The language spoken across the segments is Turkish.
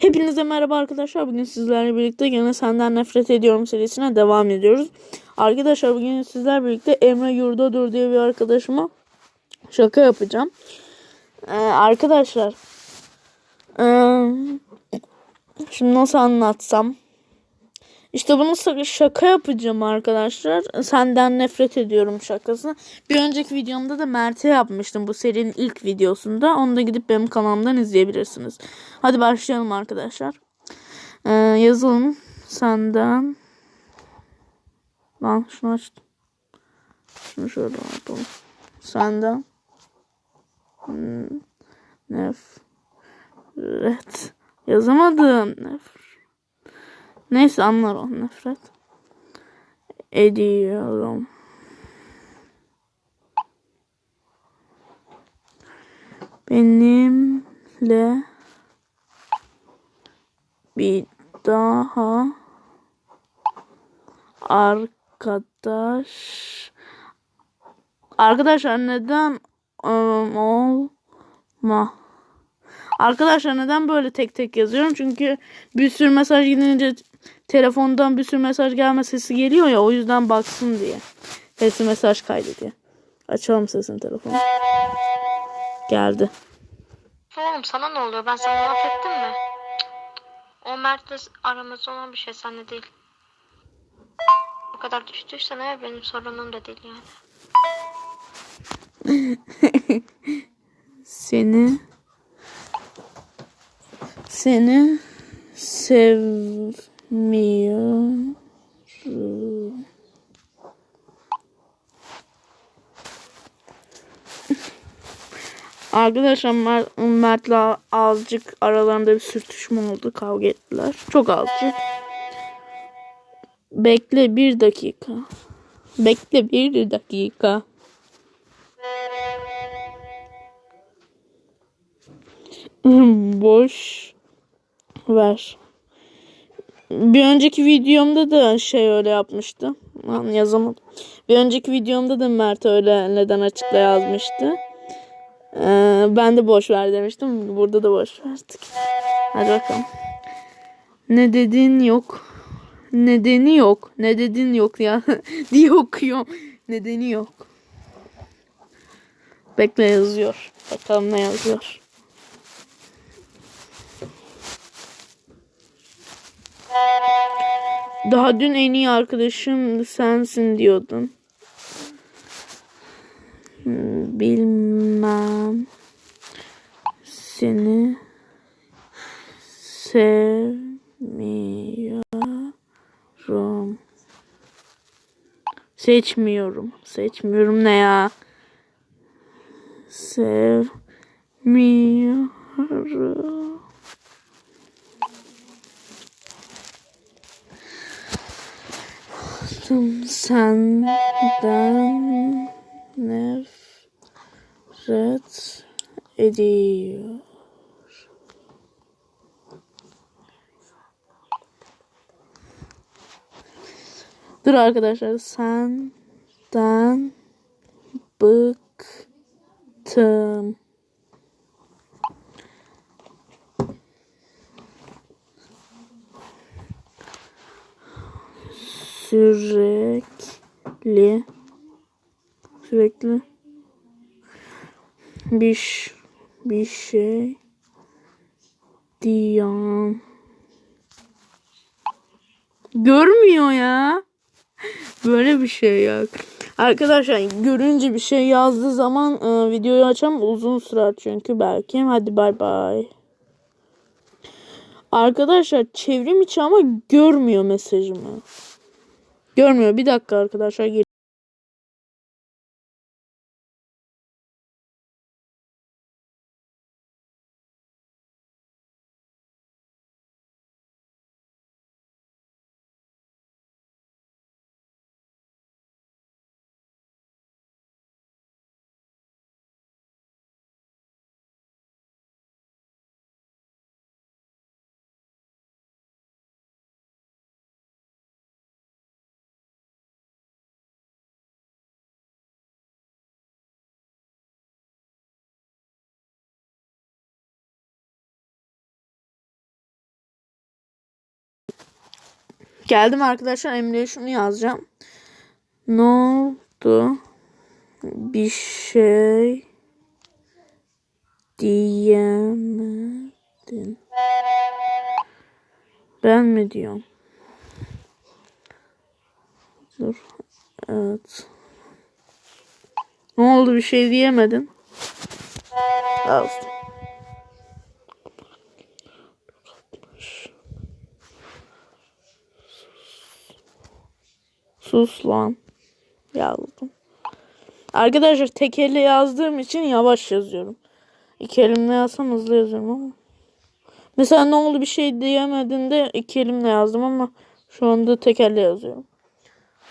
Hepinize merhaba arkadaşlar. Bugün sizlerle birlikte gene senden nefret ediyorum serisine devam ediyoruz. Arkadaşlar bugün sizlerle birlikte Emre Yurdadur diye bir arkadaşıma şaka yapacağım. Ee, arkadaşlar ee, şimdi nasıl anlatsam işte bunu şaka yapacağım arkadaşlar. Senden nefret ediyorum şakasını. Bir önceki videomda da Mert'e yapmıştım bu serinin ilk videosunda. Onu da gidip benim kanalımdan izleyebilirsiniz. Hadi başlayalım arkadaşlar. Ee, yazalım senden. Lan şunu açtım. Şunu şöyle yapalım. Senden. Hmm, nefret. Yazamadım. Nefret. Neyse anlar o nefret. Ediyorum. Benimle bir daha arkadaş arkadaşlar neden ım, olma Arkadaşlar neden böyle tek tek yazıyorum? Çünkü bir sürü mesaj gidince telefondan bir sürü mesaj gelme sesi geliyor ya o yüzden baksın diye. Sesi mesaj kaydı diye. Açalım sesini telefonu. Geldi. Oğlum sana ne oluyor? Ben sana laf ettim mi? O Mert'le aramızda olan bir şey sende değil. Bu kadar düştüysen eğer benim sorunum da değil yani. Seni seni sevmiyorum. Arkadaşlar Mert, Mert'le azıcık aralarında bir sürtüşme oldu. Kavga ettiler. Çok azıcık. Bekle bir dakika. Bekle bir dakika. Boş ver. Bir önceki videomda da şey öyle yapmıştı. Lan yazamadım. Bir önceki videomda da Mert öyle neden açıkla yazmıştı. Ee, ben de boş ver demiştim. Burada da boş verdik. Hadi bakalım. Ne dedin yok. Nedeni yok. Ne dedin yok ya. diye okuyorum. Nedeni yok. Bekle yazıyor. Bakalım ne yazıyor. Daha dün en iyi arkadaşım sensin diyordun. Bilmem. Seni sevmiyorum. Seçmiyorum. Seçmiyorum ne ya? Sevmiyorum. Bıktım senden nefret ediyor. Dur arkadaşlar senden bıktım. Sürekli sürekli bir bir şey diyorum. Görmüyor ya. Böyle bir şey yok. Arkadaşlar görünce bir şey yazdığı zaman e, videoyu açam uzun sürer çünkü belki. Hadi bay bay. Arkadaşlar çevrim içi ama görmüyor mesajımı. Görmüyor. Bir dakika arkadaşlar. Geldim arkadaşlar Emre'ye şunu yazacağım. Ne oldu? Bir şey diyemedin. Ben mi diyorum? Dur. Evet. Ne oldu bir şey diyemedin? Yazdım. Sus lan. Yazdım. Arkadaşlar tek elle yazdığım için yavaş yazıyorum. İki elimle yazsam hızlı yazıyorum ama. Mesela ne oldu bir şey diyemedin de iki elimle yazdım ama şu anda tek elle yazıyorum.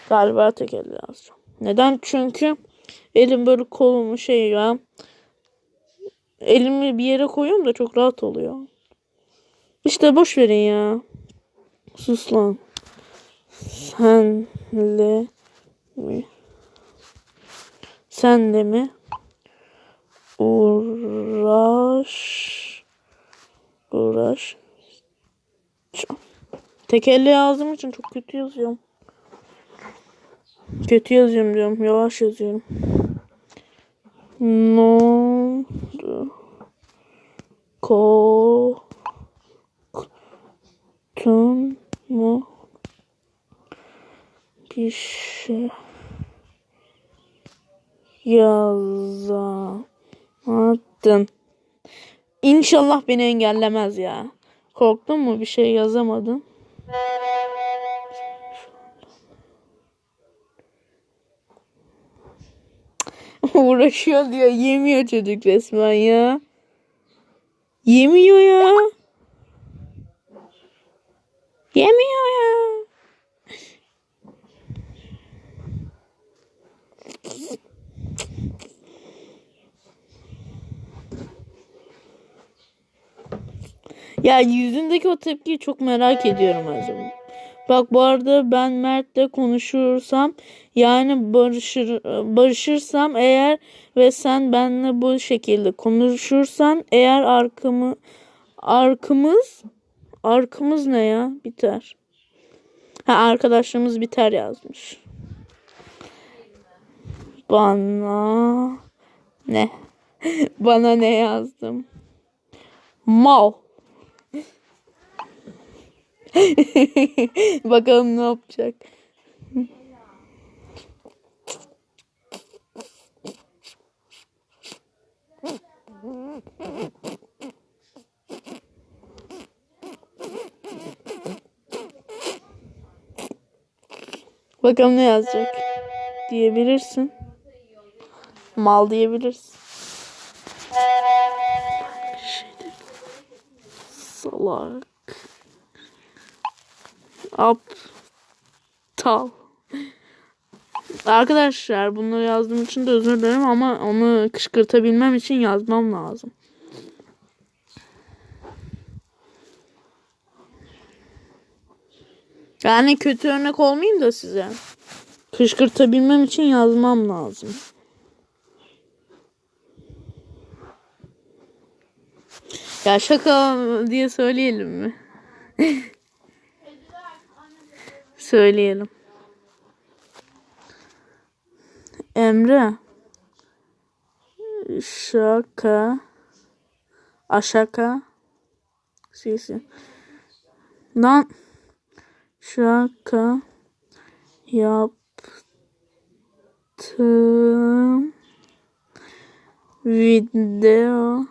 Galiba tek elle yazacağım. Neden? Çünkü elim böyle kolumu şey ya. Elimi bir yere koyuyorum da çok rahat oluyor. İşte boş verin ya. Sus lan. Senle mi? Sen de mi? Uğraş. Uğraş. Tek elle yazdığım için çok kötü yazıyorum. Kötü yazıyorum diyorum. Yavaş yazıyorum. Ne oldu? Korktun mu? Bir şey yazamadın. İnşallah beni engellemez ya. Korktun mu bir şey yazamadın? Uğraşıyor diyor. Yemiyor çocuk resmen ya. Yemiyor ya. Yemiyor ya. Ya yüzündeki o tepkiyi çok merak ediyorum acaba. Bak bu arada ben Mert'le konuşursam yani barışır, barışırsam eğer ve sen benimle bu şekilde konuşursan eğer arkamı arkamız arkamız ne ya biter. Ha arkadaşlığımız biter yazmış. Bana ne? Bana ne yazdım? Mal. Bakalım ne yapacak. Bakalım ne yazacak. Diyebilirsin. Mal diyebilirsin. Salak. Aptal. Arkadaşlar bunları yazdığım için de özür dilerim ama onu kışkırtabilmem için yazmam lazım. Yani kötü örnek olmayayım da size. Kışkırtabilmem için yazmam lazım. Ya şaka diye söyleyelim mi? Söyleyelim. Emre. Şaka. Aşaka. Sesi. Lan. Şaka. Yaptım. Video.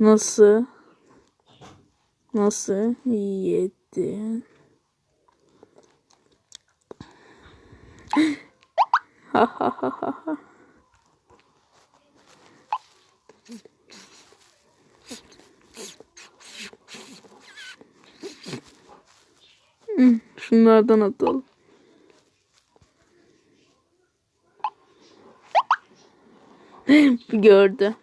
Nasıl? Nasıl yedin? Ha ha ha ha ha. Şunlardan atalım. Gördü.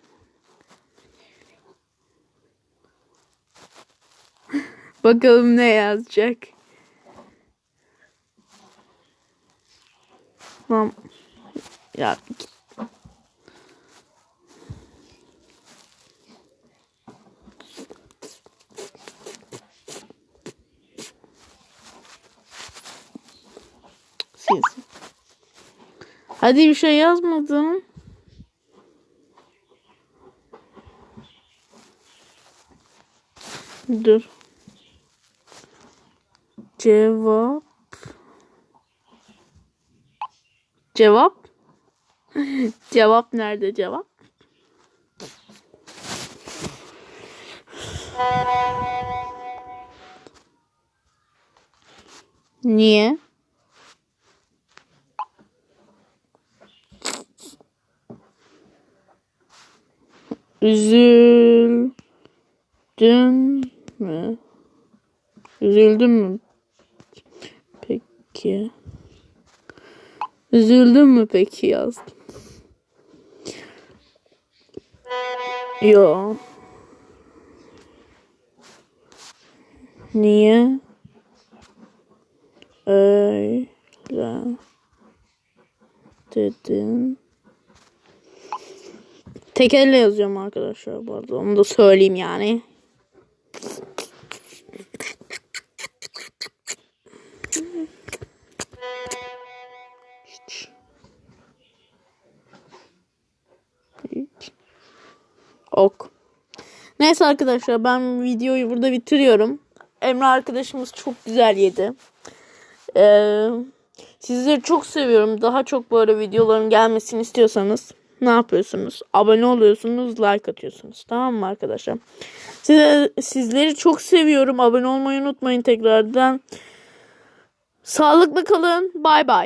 Bakalım ne yazacak. Tamam. Ya Siz. Hadi bir şey yazmadım. Dur. Cevap. Cevap. cevap nerede cevap? Niye? Üzüldün mü? Üzüldün mü? Peki. Üzüldün mü peki yazdım. Yo. Niye? Öyle dedin. Tek elle yazıyorum arkadaşlar bu arada. Onu da söyleyeyim yani. Neyse arkadaşlar ben videoyu burada bitiriyorum. Emre arkadaşımız çok güzel yedi. Ee, sizleri çok seviyorum. Daha çok böyle videoların gelmesini istiyorsanız ne yapıyorsunuz? Abone oluyorsunuz, like atıyorsunuz. Tamam mı arkadaşlar? Size, sizleri çok seviyorum. Abone olmayı unutmayın tekrardan. Sağlıklı kalın. Bay bay.